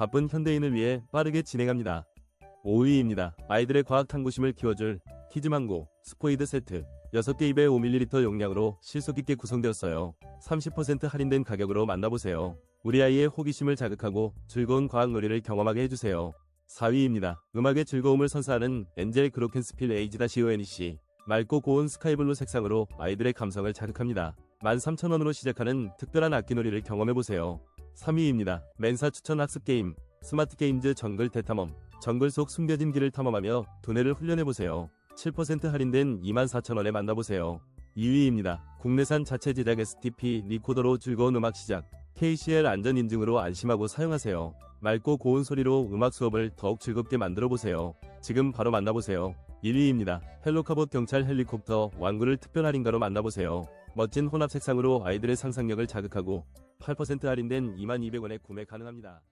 바쁜 현대인을 위해 빠르게 진행합니다. 5위입니다. 아이들의 과학 탐구심을 키워줄 키즈망고 스포이드 세트 6개 입에 5ml 용량으로 실속 있게 구성되었어요. 30% 할인된 가격으로 만나보세요. 우리 아이의 호기심을 자극하고 즐거운 과학 놀이를 경험하게 해주세요. 4위입니다. 음악의 즐거움을 선사하는 엔젤 그로켄스필 에이지-ONEC 맑고 고운 스카이블루 색상으로 아이들의 감성을 자극합니다. 13,000원으로 시작하는 특별한 악기놀이를 경험해보세요. 3위입니다. 멘사 추천 학습 게임 스마트 게임즈 정글 대탐험 정글 속 숨겨진 길을 탐험하며 두뇌를 훈련해보세요. 7% 할인된 24,000원에 만나보세요. 2위입니다. 국내산 자체 제작 STP 리코더로 즐거운 음악 시작 KCL 안전 인증으로 안심하고 사용하세요. 맑고 고운 소리로 음악 수업을 더욱 즐겁게 만들어보세요. 지금 바로 만나보세요. 1위입니다. 헬로카봇 경찰 헬리콥터 완구를 특별 할인가로 만나보세요. 멋진 혼합 색상으로 아이들의 상상력을 자극하고 8% 할인된 22,000원에 구매 가능합니다.